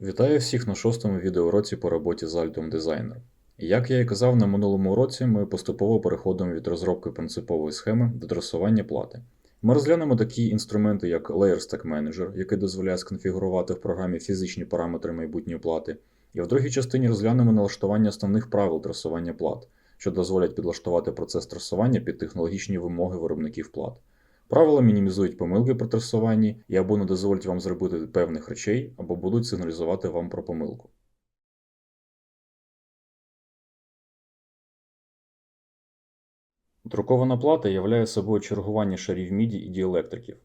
Вітаю всіх на шостому відеоуроці по роботі з Altum Designer. Як я і казав на минулому уроці, ми поступово переходимо від розробки принципової схеми до трасування плати. Ми розглянемо такі інструменти, як Layer Stack Manager, який дозволяє сконфігурувати в програмі фізичні параметри майбутньої плати, і в другій частині розглянемо налаштування основних правил трасування плат, що дозволять підлаштувати процес трасування під технологічні вимоги виробників плат. Правила мінімізують помилки при трасуванні і або не дозволять вам зробити певних речей, або будуть сигналізувати вам про помилку. Друкована плата являє собою чергування шарів міді і діелектриків.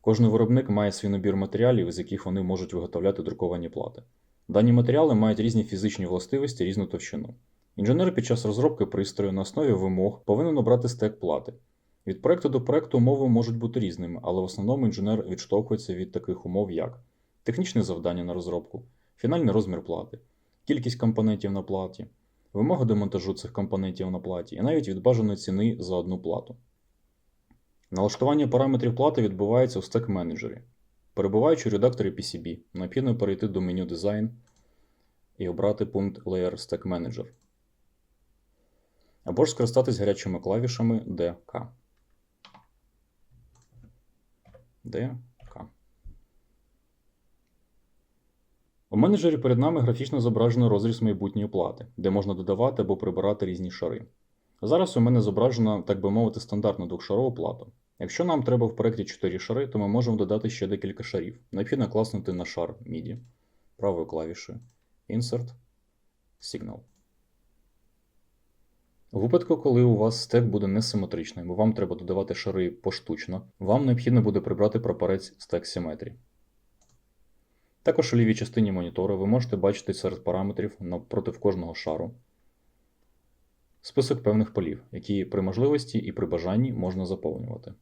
Кожний виробник має свій набір матеріалів, з яких вони можуть виготовляти друковані плати. Дані матеріали мають різні фізичні властивості, різну товщину. Інженер під час розробки пристрою на основі вимог повинен обрати стек плати. Від проекту до проекту умови можуть бути різними, але в основному інженер відштовхується від таких умов, як технічне завдання на розробку, фінальний розмір плати, кількість компонентів на платі, вимоги до монтажу цих компонентів на платі і навіть від бажаної ціни за одну плату. Налаштування параметрів плати відбувається у стек менеджері. Перебуваючи у редакторі PCB, необхідно перейти до меню Design і обрати пункт Layer Stack Manager. Або ж скористатись гарячими клавішами DK. ДК. У менеджері перед нами графічно зображено розріз майбутньої плати, де можна додавати або прибирати різні шари. Зараз у мене зображена, так би мовити, стандартна двохшарова плата. Якщо нам треба в проєкті 4 шари, то ми можемо додати ще декілька шарів. Необхідно класнути на шар MIDI правою клавішею Insert Signal. У випадку, коли у вас стек буде несиметричним, бо вам треба додавати шари поштучно, вам необхідно буде прибрати прапорець стек Symmetry. Також у лівій частині монітора ви можете бачити серед параметрів напроти кожного шару список певних полів, які при можливості і при бажанні можна заповнювати.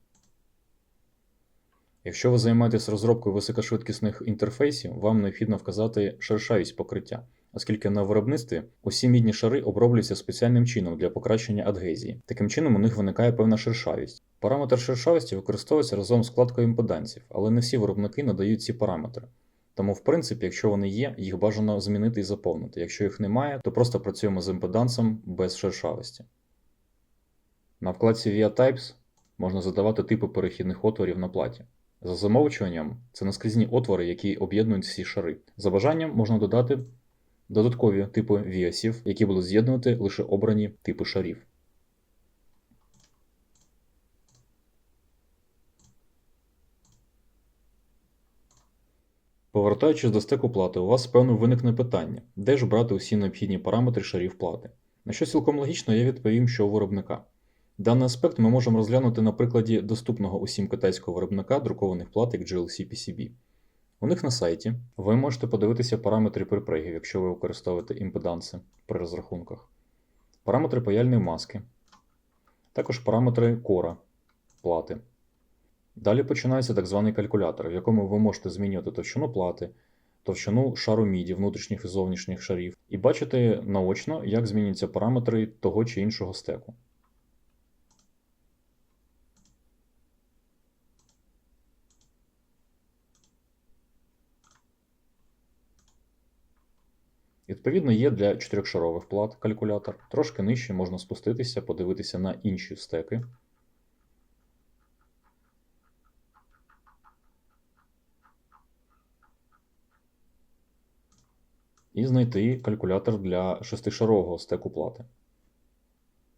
Якщо ви займаєтесь розробкою високошвидкісних інтерфейсів, вам необхідно вказати шершавість покриття, оскільки на виробництві усі мідні шари оброблюються спеціальним чином для покращення адгезії. Таким чином у них виникає певна шершавість. Параметр шершавості використовується разом з вкладкою імпедансів, але не всі виробники надають ці параметри. Тому, в принципі, якщо вони є, їх бажано змінити і заповнити. Якщо їх немає, то просто працюємо з імпедансом без шершавості. На вкладці VIA Types можна задавати типи перехідних отворів на платі. За замовчуванням, це наскрізні отвори, які об'єднують всі шари. За бажанням можна додати додаткові типи віасів, які будуть з'єднувати лише обрані типи шарів. Повертаючись до стеку плати, у вас певно виникне питання, де ж брати усі необхідні параметри шарів плати. На що цілком логічно я відповім, що у виробника. Даний аспект ми можемо розглянути на прикладі доступного усім китайського виробника друкованих плат як GLC PCB. У них на сайті ви можете подивитися параметри припригів, якщо ви використовуєте імпеданси при розрахунках, параметри паяльної маски, також параметри кора плати. Далі починається так званий калькулятор, в якому ви можете змінювати товщину плати, товщину шару міді внутрішніх і зовнішніх шарів, і бачити наочно, як змінюються параметри того чи іншого стеку. Відповідно, є для чотирьохшарових плат калькулятор. Трошки нижче можна спуститися, подивитися на інші стеки. І знайти калькулятор для шестишарового стеку плати.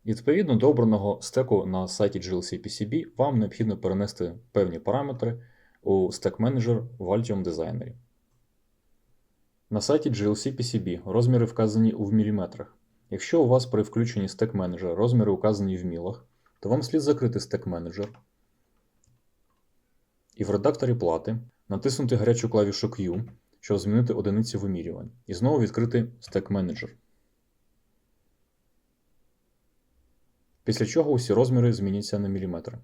Відповідно до обраного стеку на сайті GLC PCB вам необхідно перенести певні параметри у Stack Manager в Altium Designer. На сайті GLC PCB розміри вказані у міліметрах. Якщо у вас при включенні Stack Manager розміри указані в мілах, то вам слід закрити Stack Manager і в редакторі плати натиснути гарячу клавішу Q, щоб змінити одиниці вимірювань, і знову відкрити Stack Manager. Після чого усі розміри зміняться на міліметри.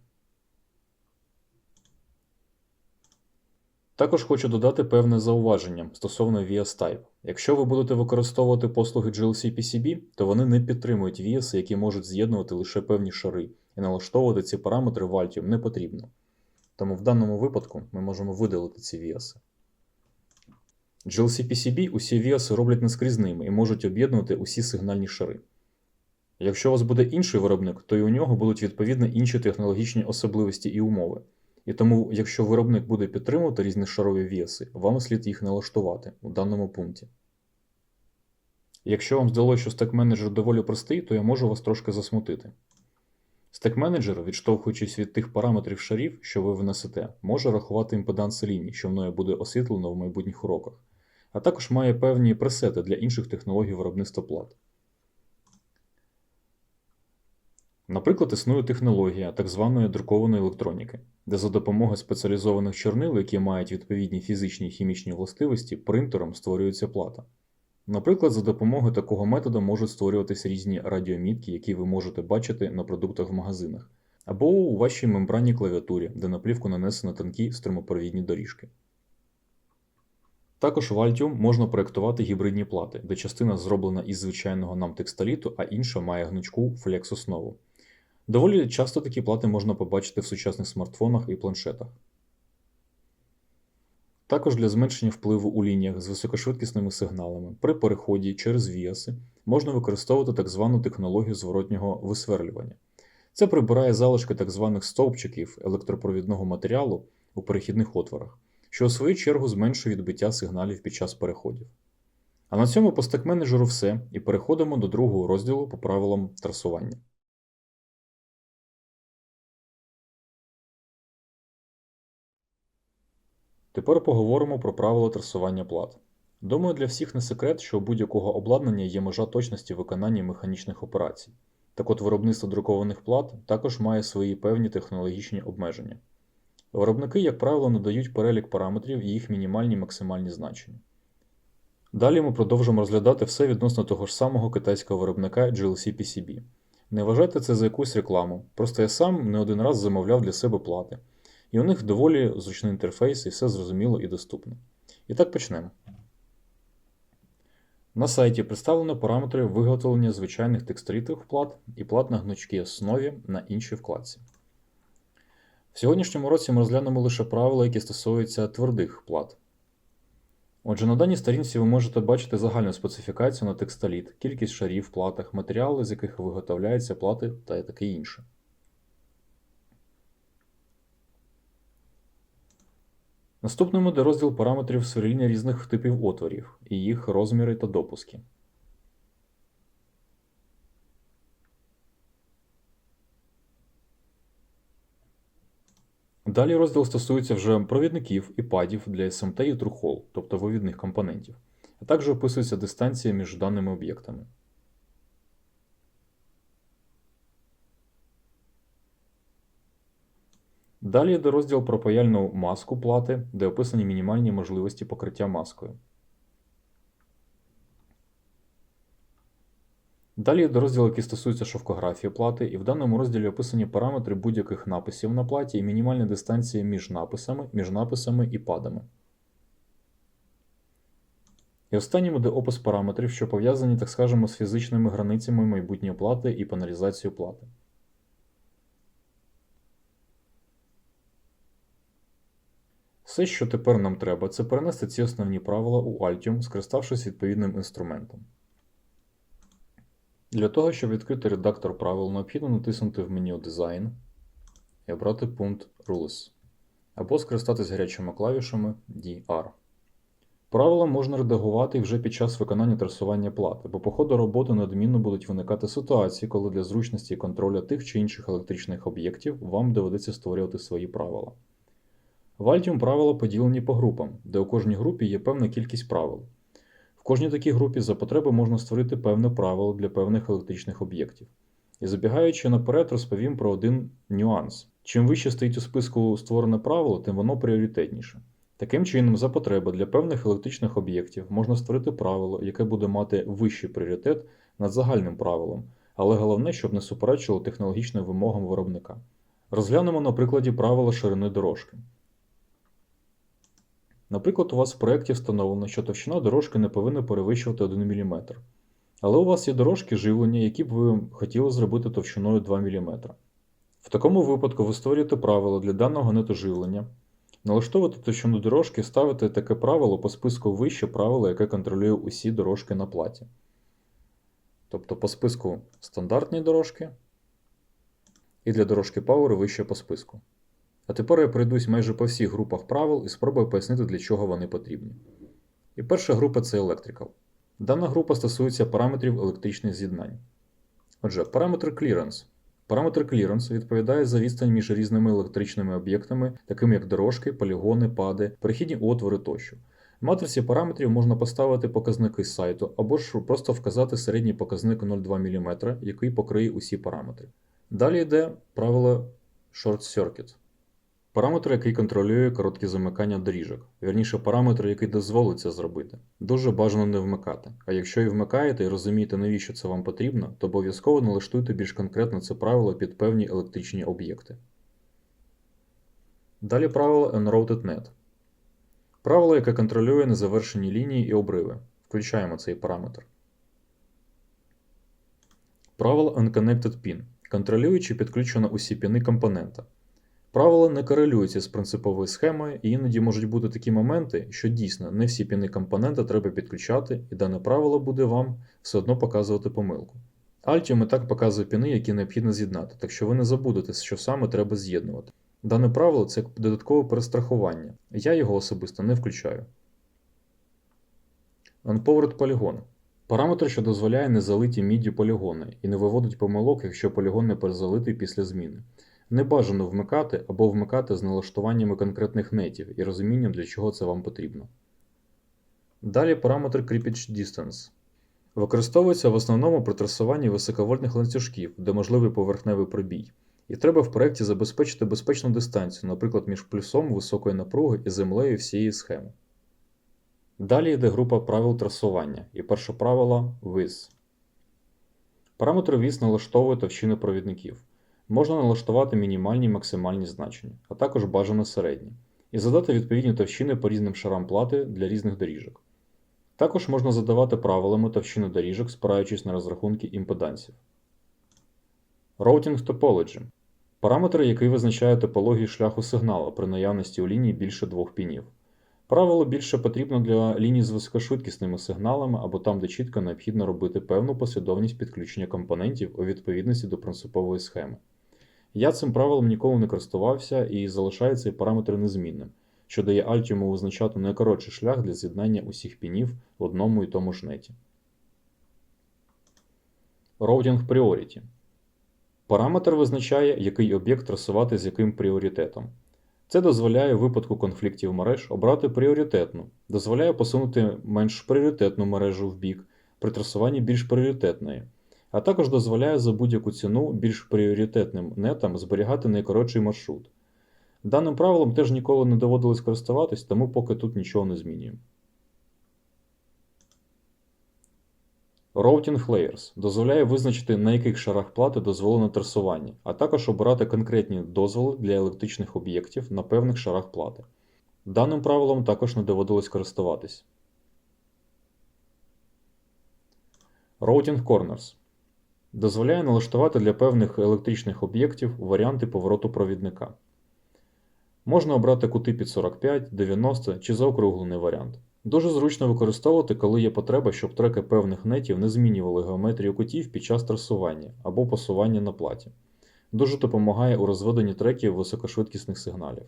Також хочу додати певне зауваження стосовно VS Type. Якщо ви будете використовувати послуги GLC PCB, то вони не підтримують VS, які можуть з'єднувати лише певні шари, і налаштовувати ці параметри в Altium не потрібно. Тому в даному випадку ми можемо видалити ці VS. GLC-PCB усі віаси роблять нескрізними і можуть об'єднувати усі сигнальні шари. Якщо у вас буде інший виробник, то і у нього будуть відповідно інші технологічні особливості і умови. І тому, якщо виробник буде підтримувати різношарові віаси, вам слід їх налаштувати у даному пункті. Якщо вам здалося, що стек-менеджер доволі простий, то я можу вас трошки засмутити. Стек-менеджер, відштовхуючись від тих параметрів шарів, що ви внесете, може рахувати імпеданси ліній, що мною буде освітлено в майбутніх уроках, а також має певні пресети для інших технологій виробництва плат. Наприклад, існує технологія так званої друкованої електроніки, де за допомогою спеціалізованих чорнил, які мають відповідні фізичні і хімічні властивості, принтером створюється плата. Наприклад, за допомогою такого методу можуть створюватися різні радіомітки, які ви можете бачити на продуктах в магазинах, або у вашій мембранній клавіатурі, де на плівку нанесено тонкі струмопровідні доріжки. Також в Altium можна проєктувати гібридні плати, де частина зроблена із звичайного нам текстоліту, а інша має гнучку флекс-основу. Доволі часто такі плати можна побачити в сучасних смартфонах і планшетах. Також для зменшення впливу у лініях з високошвидкісними сигналами при переході через віаси можна використовувати так звану технологію зворотнього висверлювання. Це прибирає залишки так званих стовпчиків електропровідного матеріалу у перехідних отворах, що у свою чергу зменшує відбиття сигналів під час переходів. А на цьому по стек-менеджеру все, і переходимо до другого розділу по правилам трасування. Тепер поговоримо про правила трасування плат. Думаю, для всіх не секрет, що у будь-якого обладнання є межа точності виконання механічних операцій. Так от виробництво друкованих плат також має свої певні технологічні обмеження. Виробники, як правило, надають перелік параметрів і їх мінімальні максимальні значення. Далі ми продовжимо розглядати все відносно того ж самого китайського виробника GLC PCB. Не вважайте це за якусь рекламу, просто я сам не один раз замовляв для себе плати. І у них доволі зручний інтерфейс і все зрозуміло і доступно. І так почнемо. На сайті представлено параметри виготовлення звичайних текстолітових плат і плат на гнучкій основі на іншій вкладці. В сьогоднішньому році ми розглянемо лише правила, які стосуються твердих плат. Отже, на даній сторінці ви можете бачити загальну специфікацію на текстоліт, кількість шарів в платах, матеріали, з яких виготовляються плати та таке інше. Наступним йде розділ параметрів сверління різних типів отворів і їх розміри та допуски. Далі розділ стосується вже провідників і падів для SMT і True-Hole, тобто вивідних компонентів, а також описується дистанція між даними об'єктами. Далі йде розділ про паяльну маску плати, де описані мінімальні можливості покриття маскою. Далі йде розділ, який стосується шовкографії плати, і в даному розділі описані параметри будь-яких написів на платі і мінімальні дистанції між написами, між написами і падами. І останнім іде опис параметрів, що пов'язані, так скажемо, з фізичними границями майбутньої плати і паналізацією плати. Все, що тепер нам треба, це перенести ці основні правила у Altium, скориставшись відповідним інструментом. Для того, щоб відкрити редактор правил, необхідно натиснути в меню Design і обрати пункт Rules, або скористатись гарячими клавішами DR. Правила можна редагувати вже під час виконання трасування плати, бо по ходу роботи неодмінно будуть виникати ситуації, коли для зручності і контролю тих чи інших електричних об'єктів вам доведеться створювати свої правила. В Altium правила поділені по групам, де у кожній групі є певна кількість правил. В кожній такій групі за потреби можна створити певне правило для певних електричних об'єктів. І забігаючи наперед, розповім про один нюанс. Чим вище стоїть у списку створене правило, тим воно пріоритетніше. Таким чином, за потреби для певних електричних об'єктів можна створити правило, яке буде мати вищий пріоритет над загальним правилом, але головне, щоб не суперечило технологічним вимогам виробника. Розглянемо на прикладі правила ширини дорожки. Наприклад, у вас в проєкті встановлено, що товщина дорожки не повинна перевищувати 1 мм. Але у вас є дорожки живлення, які б ви хотіли зробити товщиною 2 мм. В такому випадку ви створюєте правило для даного нету живлення, Налаштовувати товщину дорожки ставити таке правило по списку вище правила, яке контролює усі дорожки на платі. Тобто по списку стандартні дорожки і для дорожки Power вище по списку. А тепер я пройдусь майже по всіх групах правил і спробую пояснити, для чого вони потрібні. І перша група це Electrical. Дана група стосується параметрів електричних з'єднань. Отже, параметр Clearance. Параметр Clearance відповідає за відстань між різними електричними об'єктами, такими як дорожки, полігони, пади, перехідні отвори тощо. В матриці параметрів можна поставити показники з сайту або ж просто вказати середній показник 0,2 мм, який покриє усі параметри. Далі йде правило Short Circuit. Параметр, який контролює короткі замикання доріжок, вірніше параметр, який дозволить це зробити. Дуже бажано не вмикати. А якщо і вмикаєте і розумієте, навіщо це вам потрібно, то обов'язково налаштуйте більш конкретно це правило під певні електричні об'єкти. Далі правило Unrouted Net. Правило, яке контролює незавершені лінії і обриви. Включаємо цей параметр. Правило Unconnected Pin. Контролює, чи підключено усі піни компонента. Правила не корелюються з принциповою схемою, і іноді можуть бути такі моменти, що дійсно не всі піни компонента треба підключати, і дане правило буде вам все одно показувати помилку. Altium і так показує піни, які необхідно з'єднати, так що ви не забудете, що саме треба з'єднувати. Дане правило це додаткове перестрахування, я його особисто не включаю. Unpowered полігон. Параметр, що дозволяє незалиті міддю полігони і не виводить помилок, якщо полігон не перезалитий після зміни. Не бажано вмикати або вмикати з налаштуваннями конкретних нетів і розумінням, для чого це вам потрібно. Далі параметр Creepage Distance. Використовується в основному при трасуванні високовольтних ланцюжків, де можливий поверхневий пробій. І треба в проєкті забезпечити безпечну дистанцію, наприклад, між плюсом високої напруги і землею всієї схеми. Далі йде група правил трасування, і перше правило With. Параметр With налаштовує товщини провідників. Можна налаштувати мінімальні і максимальні значення, а також бажано середні, і задати відповідні товщини по різним шарам плати для різних доріжок. Також можна задавати правилами товщини доріжок, спираючись на розрахунки імпедансів. Routing Topology параметр, який визначає топологію шляху сигналу при наявності у лінії більше двох пінів. Правило більше потрібно для ліній з високошвидкісними сигналами або там, де чітко необхідно робити певну послідовність підключення компонентів у відповідності до принципової схеми. Я цим правилом ніколи не користувався і залишаю цей параметр незмінним, що дає Altium визначати найкоротший шлях для з'єднання усіх пінів в одному і тому ж неті. Routing Priority Параметр визначає, який об'єкт трасувати з яким пріоритетом. Це дозволяє в випадку конфліктів мереж обрати пріоритетну, дозволяє посунути менш пріоритетну мережу в бік при трасуванні більш пріоритетної, а також дозволяє за будь-яку ціну більш пріоритетним нетам зберігати найкоротший маршрут. Даним правилом теж ніколи не доводилось користуватись, тому поки тут нічого не змінюємо. Routing Layers дозволяє визначити, на яких шарах плати дозволено трасування, а також обирати конкретні дозволи для електричних об'єктів на певних шарах плати. Даним правилом також не доводилось користуватись. Routing Corners дозволяє налаштувати для певних електричних об'єктів варіанти повороту провідника. Можна обрати кути під 45, 90 чи заокруглений варіант. Дуже зручно використовувати, коли є потреба, щоб треки певних нетів не змінювали геометрію кутів під час трасування або посування на платі. Дуже допомагає у розведенні треків високошвидкісних сигналів.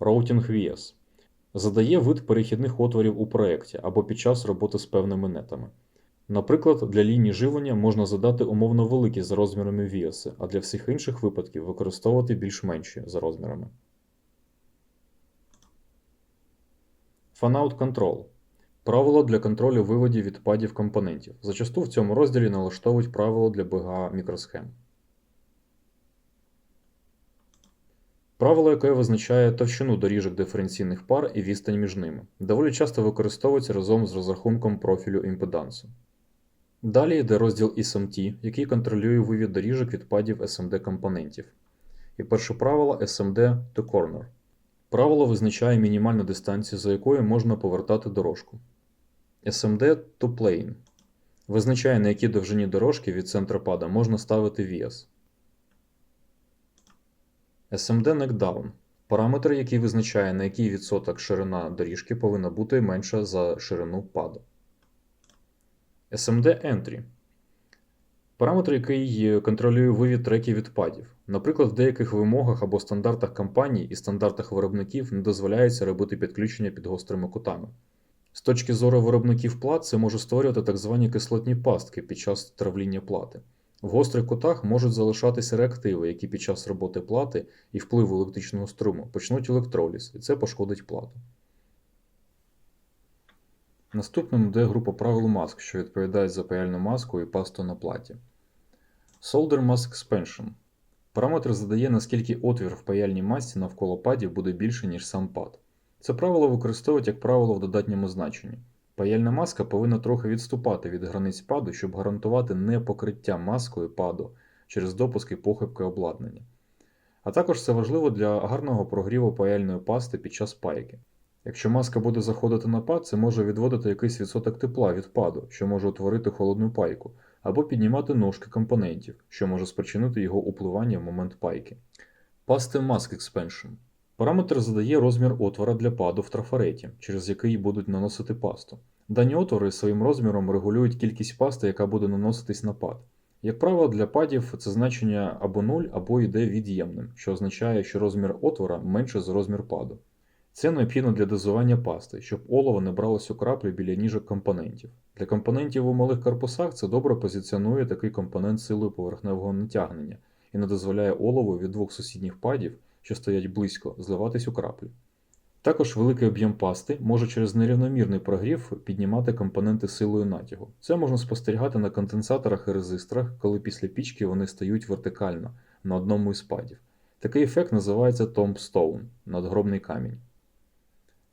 Routing VS задає вид перехідних отворів у проєкті або під час роботи з певними нетами. Наприклад, для ліній живлення можна задати умовно великі за розмірами віаси, а для всіх інших випадків використовувати більш менші за розмірами. Fanout Control правило для контролю виводів відпадів компонентів. Зачасту в цьому розділі налаштовують правило для BGA мікросхем. Правило, яке визначає товщину доріжок диференційних пар і відстань між ними, доволі часто використовується разом з розрахунком профілю імпедансу. Далі йде розділ SMT, який контролює вивід доріжок відпадів SMD компонентів. І перше правило SMD to Corner. Правило визначає мінімальну дистанцію, за якою можна повертати дорожку. SMD to Plane визначає, на якій довжині дорожки від центропада можна ставити віас. SMD Neckdown – параметр, який визначає, на який відсоток ширина доріжки повинна бути менша за ширину паду. SMD Entry – параметр, який контролює вивід треків від падів. Наприклад, в деяких вимогах або стандартах компаній і стандартах виробників не дозволяється робити підключення під гострими кутами. З точки зору виробників плат, це може створювати так звані кислотні пастки під час травління плати. В гострих кутах можуть залишатися реактиви, які під час роботи плати і впливу електричного струму почнуть електроліз, і це пошкодить плату. Наступним йде група правил маск, що відповідають за паяльну маску і пасту на платі. Solder Mask Expansion. Параметр задає, наскільки отвір в паяльній масці навколо падів буде більше, ніж сам пад. Це правило використовують як правило в додатньому значенні. Паяльна маска повинна трохи відступати від границь паду, щоб гарантувати непокриття маскою паду через допуск і похибки обладнання. А також це важливо для гарного прогріву паяльної пасти під час пайки. Якщо маска буде заходити на пад, це може відводити якийсь відсоток тепла від паду, що може утворити холодну пайку, або піднімати ножки компонентів, що може спричинити його upливання в момент пайки. Пасти Mask Expansion. Параметр задає розмір отвора для паду в трафареті, через який будуть наносити пасту. Дані отвори своїм розміром регулюють кількість пасти, яка буде наноситись на пад. Як правило, для падів це значення або 0, або йде від'ємним, що означає, що розмір отвора менше за розмір паду. Це необхідно для дозування пасти, щоб олово не бралось у краплю біля ніжок компонентів. Для компонентів у малих корпусах це добре позиціонує такий компонент силою поверхневого натягнення і не дозволяє олову від двох сусідніх падів, що стоять близько, зливатись у краплю. Також великий об'єм пасти може через нерівномірний прогрів піднімати компоненти силою натягу. Це можна спостерігати на конденсаторах і резисторах, коли після пічки вони стають вертикально на одному із падів. Такий ефект називається tombstone – надгробний камінь.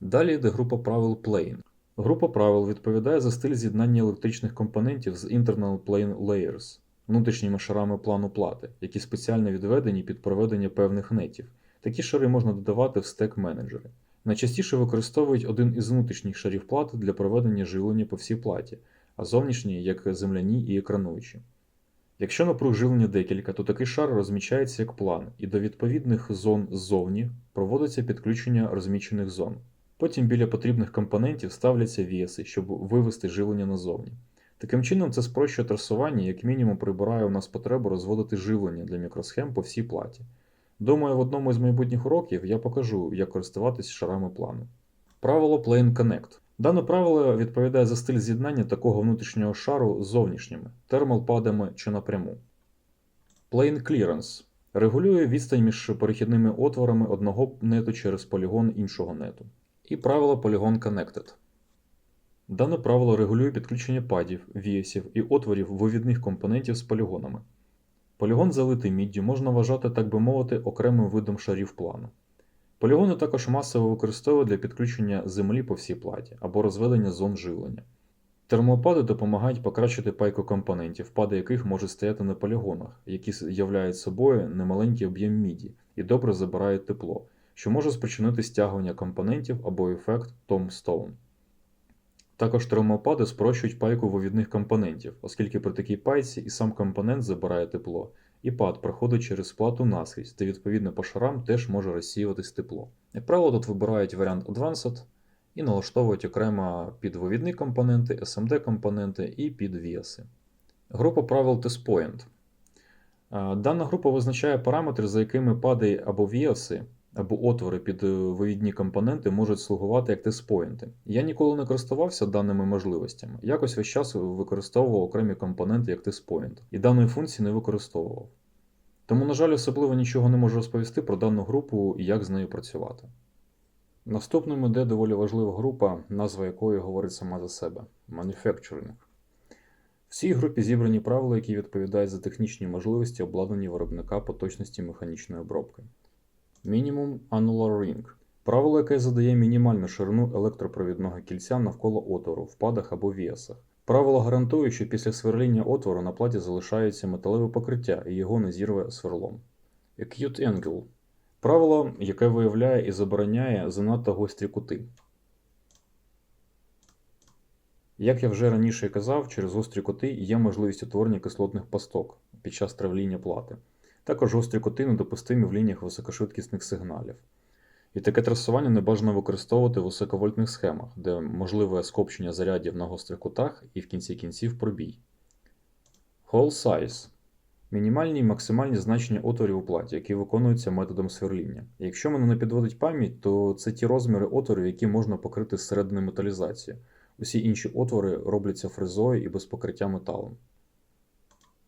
Далі йде група правил Plane. Група правил відповідає за стиль з'єднання електричних компонентів з Internal Plane Layers внутрішніми шарами плану плати, які спеціально відведені під проведення певних нетів. Такі шари можна додавати в стек менеджери. Найчастіше використовують один із внутрішніх шарів плати для проведення живлення по всій платі, а зовнішні як земляні і екрануючі. Якщо напруг живлення декілька, то такий шар розміщається як план, і до відповідних зон ззовні проводиться підключення розмічених зон. Потім біля потрібних компонентів ставляться віси, щоб вивести живлення назовні. Таким чином, це спрощує трасування, як мінімум прибирає у нас потребу розводити живлення для мікросхем по всій платі. Думаю, в одному із майбутніх уроків я покажу, як користуватись шарами плану. Правило Plane Connect. Дане правило відповідає за стиль з'єднання такого внутрішнього шару з зовнішніми, термалпадами чи напряму. Plane Clearance регулює відстань між перехідними отворами одного нету через полігон іншого нету. І правило Polygon Connected. Дане правило регулює підключення падів, віясів і отворів вивідних компонентів з полігонами. Полігон залитий міддю можна вважати, так би мовити, окремим видом шарів плану. Полігони також масово використовують для підключення землі по всій платі або розведення зон живлення. Термопади допомагають покращити пайку компонентів, пади яких можуть стояти на полігонах, які являють собою немаленький об'єм міді і добре забирають тепло, що може спричинити стягування компонентів або ефект Tombstone. Також термопади спрощують пайку вивідних компонентів, оскільки при такій пайці і сам компонент забирає тепло, і пад проходить через плату наскрізь, де відповідно по шарам теж може розсіюватись тепло. Як правило, тут вибирають варіант Advanced і налаштовують окремо під вивідні компоненти, SMD компоненти і під віаси. Група правил TestPoint. Дана група визначає параметри, за якими пади або віаси або отвори під е, вивідні компоненти можуть слугувати як тестпоінти. Я ніколи не користувався даними можливостями. Якось весь час використовував окремі компоненти як тестпоінт, і даної функції не використовував. Тому, на жаль, особливо нічого не можу розповісти про дану групу і як з нею працювати. Наступним іде доволі важлива група, назва якої говорить сама за себе Manufacturing. В цій групі зібрані правила, які відповідають за технічні можливості обладнання виробника поточності механічної обробки. Мінімум Annular Ring правило, яке задає мінімальну ширину електропровідного кільця навколо отвору в падах або віасах. Правило гарантує, що після сверління отвору на платі залишається металеве покриття і його не зірве сверлом. Acute Angle правило, яке виявляє і забороняє занадто гострі кути. Як я вже раніше казав, через гострі кути є можливість утворення кислотних пасток під час травління плати. Також гострі кути недопустимі в лініях високошвидкісних сигналів. І таке трасування не бажано використовувати в високовольтних схемах, де можливе скопчення зарядів на гострих кутах і в кінці кінців пробій. Hole size мінімальні і максимальні значення отворів у платі, які виконуються методом сверління. Якщо мене не підводить пам'ять, то це ті розміри отворів, які можна покрити зсередини металізацією. Усі інші отвори робляться фрезою і без покриття металом.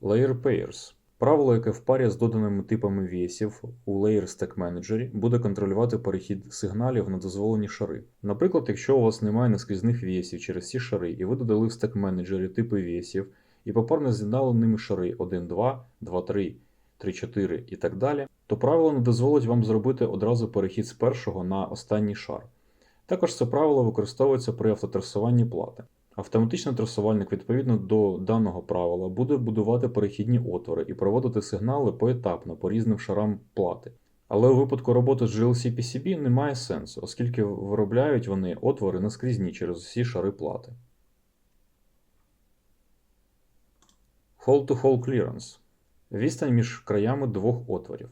Layer Pairs Правило, яке в парі з доданими типами вісів у Layer Stack Manager буде контролювати перехід сигналів на дозволені шари. Наприклад, якщо у вас немає наскрізних вісів через ці шари, і ви додали в Stack Manager типи вісів, і попарно з'єднали ними шари 1, 2, 2, 3, 3, 4 і так далі, то правило не дозволить вам зробити одразу перехід з першого на останній шар. Також це правило використовується при автотрасуванні плати. Автоматичний трасувальник відповідно до даного правила буде будувати перехідні отвори і проводити сигнали поетапно по різним шарам плати. Але у випадку роботи з GLC PCB немає сенсу, оскільки виробляють вони отвори наскрізні через усі шари плати. Hole-to-hole clearance відстань між краями двох отворів.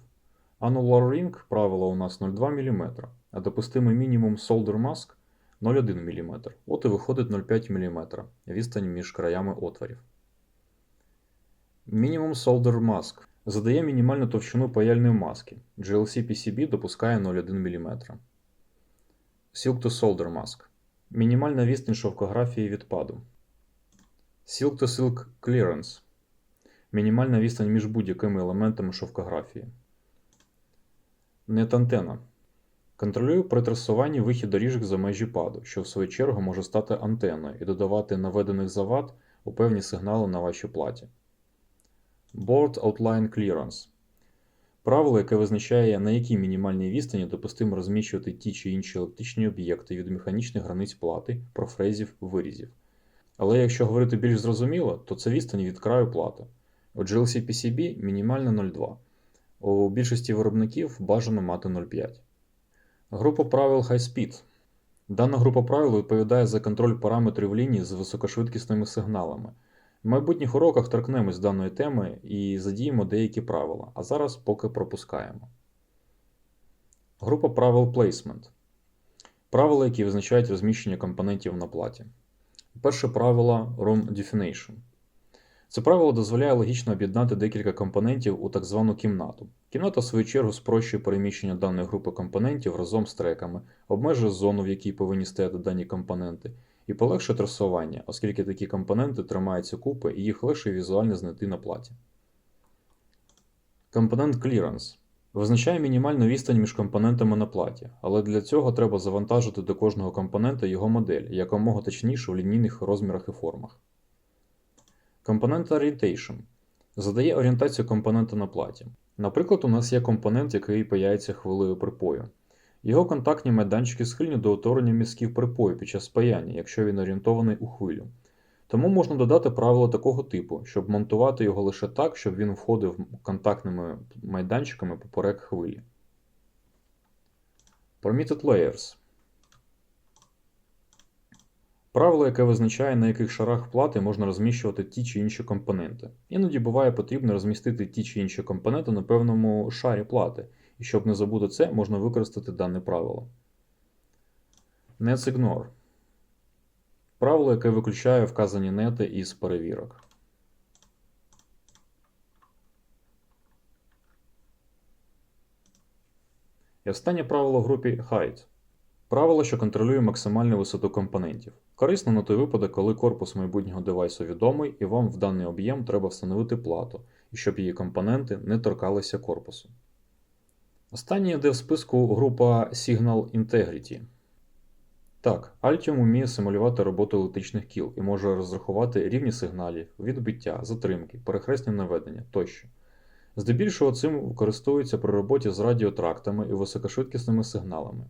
Annular ring правило у нас 0,2 мм, а допустимий мінімум solder mask 0,1 мм. От і виходить 0,5 мм відстань між краями отворів. Мінімум solder mask задає мінімальну товщину паяльної маски. GLC PCB допускає 0,1 мм. Silk to solder mask. Мінімальна відстань шовкографії відпаду. Silk to silk clearance. Мінімальна відстань між будь-якими елементами шовкографії. Нет-антена. Контролює при трасуванні вихід доріжок за межі паду, що в свою чергу може стати антенною і додавати наведених завад у певні сигнали на вашій платі. Board Outline Clearance правило, яке визначає, на якій мінімальній відстані допустимо розміщувати ті чи інші електричні об'єкти від механічних границь плати, профрезів, вирізів. Але якщо говорити більш зрозуміло, то це відстань від краю плати. У GLC PCB мінімально 0,2. У більшості виробників бажано мати 0,5. Група правил High Speed. Дана група правил відповідає за контроль параметрів лінії з високошвидкісними сигналами. В майбутніх уроках торкнемось даної теми і задіємо деякі правила, а зараз поки пропускаємо. Група правил Placement. Правила, які визначають розміщення компонентів на платі. Перше правило Room Definition. Це правило дозволяє логічно об'єднати декілька компонентів у так звану кімнату. Кімната, в свою чергу, спрощує переміщення даної групи компонентів разом з треками, обмежує зону, в якій повинні стояти дані компоненти, і полегшує трасування, оскільки такі компоненти тримаються купи і їх легше візуально знайти на платі. Компонент Clearance визначає мінімальну відстань між компонентами на платі, але для цього треба завантажити до кожного компонента його модель якомога точніше в лінійних розмірах і формах. Компонент Orientation задає орієнтацію компонента на платі. Наприклад, у нас є компонент, який паяється хвилею припою. Його контактні майданчики схильні до утворення мізків припою під час паяння, якщо він орієнтований у хвилю. Тому можна додати правило такого типу, щоб монтувати його лише так, щоб він входив контактними майданчиками поперек хвилі. Permitted Layers Правило, яке визначає, на яких шарах плати можна розміщувати ті чи інші компоненти. Іноді буває потрібно розмістити ті чи інші компоненти на певному шарі плати, і щоб не забути це, можна використати дане правило. Nets Ignore Правило, яке виключає вказані нети із перевірок. І останнє правило в групі Height. Правило, що контролює максимальну висоту компонентів. Корисно на той випадок, коли корпус майбутнього девайсу відомий, і вам в даний об'єм треба встановити плату, і щоб її компоненти не торкалися корпусу. Останнє йде в списку група Signal Integrity. Так, Altium вміє симулювати роботу електричних кіл і може розрахувати рівні сигналів, відбиття, затримки, перехресні наведення тощо. Здебільшого цим користуються при роботі з радіотрактами і високошвидкісними сигналами.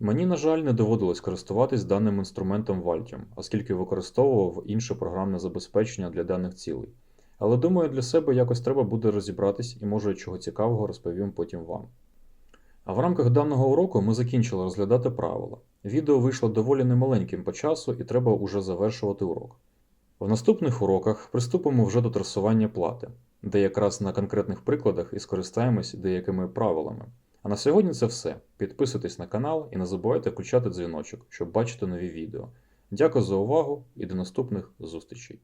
Мені, на жаль, не доводилось користуватись даним інструментом в Altium, оскільки використовував інше програмне забезпечення для даних цілей. Але думаю, для себе якось треба буде розібратись і може чого цікавого розповім потім вам. А в рамках даного уроку ми закінчили розглядати правила. Відео вийшло доволі немаленьким по часу і треба уже завершувати урок. В наступних уроках приступимо вже до трасування плати. де якраз на конкретних прикладах і скористаємось деякими правилами. А на сьогодні це все. Підписуйтесь на канал і не забувайте включати дзвіночок, щоб бачити нові відео. Дякую за увагу і до наступних зустрічей!